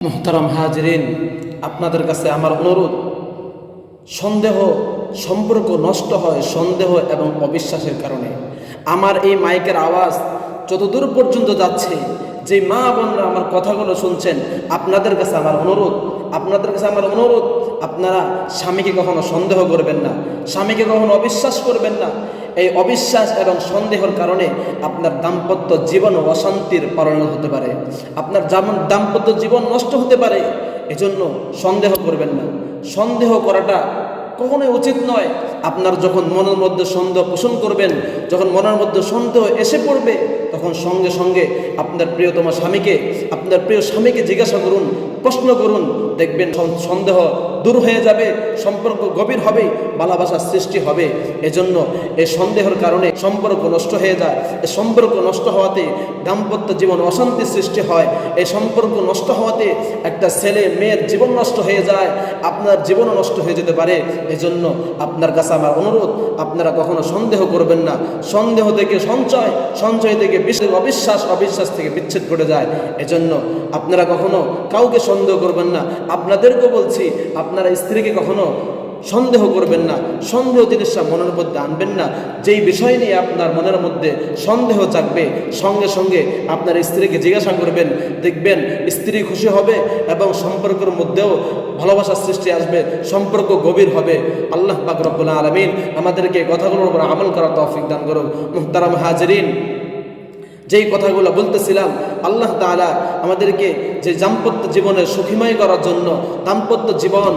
মোহতারাম হাজরিন, আপনাদের কাছে আমার অনুরোধ, সন্দেহ, সম্পর্ক নষ্ট হয় সন্দেহ এবং অবিশ্বাসের কারণে। আমার এই মাইকের আওয়াজ যতদূর পর্যন্ত যাচ্ছে, যে মা বোনরা আমার কথাগুলো শুনছেন, আপনাদের কাছে আমার অনুরোধ, আপনাদের কাছে আমার অনুরোধ আপনারা স্বামীকে কখনো সন্দেহ করবেন না, স্বামীকে কখনো অবিশ্বাস করবেন না। এই অবিশ্বাস এবং সন্দেহের কারণে আপনার দাম্পত্য জীবন অশান্তির পরিণত হতে পারে। আপনার যেমন দাম্পত্য জীবন নষ্ট হতে পারে, এজন্য সন্দেহ করবেন না। সন্দেহ করাটা কখনোই উচিত নয়। আপনার যখন মনের মধ্যে সন্দেহ পোষণ করবেন, যখন মনের মধ্যে সন্দেহ এসে পড়বে, তখন সঙ্গে সঙ্গে আপনার প্রিয়তম স্বামীকে, আপনার প্রিয় স্বামীকে জিজ্ঞাসা করুন, প্রশ্ন করুন, দেখবেন সন্দেহ দূর হয়ে যাবে, সম্পর্ক গভীর হবে ভালোবাসার সৃষ্টি হবে। এজন্য এই সন্দেহের কারণে সম্পর্ক নষ্ট হয়ে যায়। এই সম্পর্ক নষ্ট হওয়াতে দাম্পত্য জীবন অশান্তি সৃষ্টি হয়। এই সম্পর্ক নষ্ট হওয়াতে একটা ছেলে মেয়ের জীবন নষ্ট হয়ে যায়, আপনার জীবনও নষ্ট হয়ে যেতে পারে। এজন্য আপনার কাছে আমার অনুরোধ, আপনারা কখনো সন্দেহ করবেন না। সন্দেহ থেকে সঞ্চয় সঞ্চয় থেকে বিশ- অবিশ্বাস অবিশ্বাস থেকে বিচ্ছেদ ঘটে যায়। এজন্য আপনারা কখনো কাউকে সন্দেহ করবেন না। আপনাদেরকে বলছি আপনারা স্ত্রীকে কখনো সন্দেহ করবেন না, সন্দেহ জিনিসটা মনের মধ্যে আনবেন না। যেই বিষয় নিয়ে আপনার মনের মধ্যে সন্দেহ জাগবে, সঙ্গে সঙ্গে আপনার স্ত্রীকে জিজ্ঞাসা করবেন, দেখবেন স্ত্রী খুশি হবে এবং সম্পর্কের মধ্যেও ভালোবাসার সৃষ্টি আসবে, সম্পর্ক গভীর হবে। আল্লাহ পাক আলমিন আমাদেরকে কথাগুলোর উপর আমল করার তৌফিক দান করুন। মুহতারাম হাজরিন। যেই কথাগুলো বলতেছিলাম আল্লাহ তালা আমাদেরকে যে দাম্পত্য জীবনের সুখীময় করার জন্য দাম্পত্য জীবন